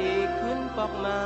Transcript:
ดีขึ้นปอกมา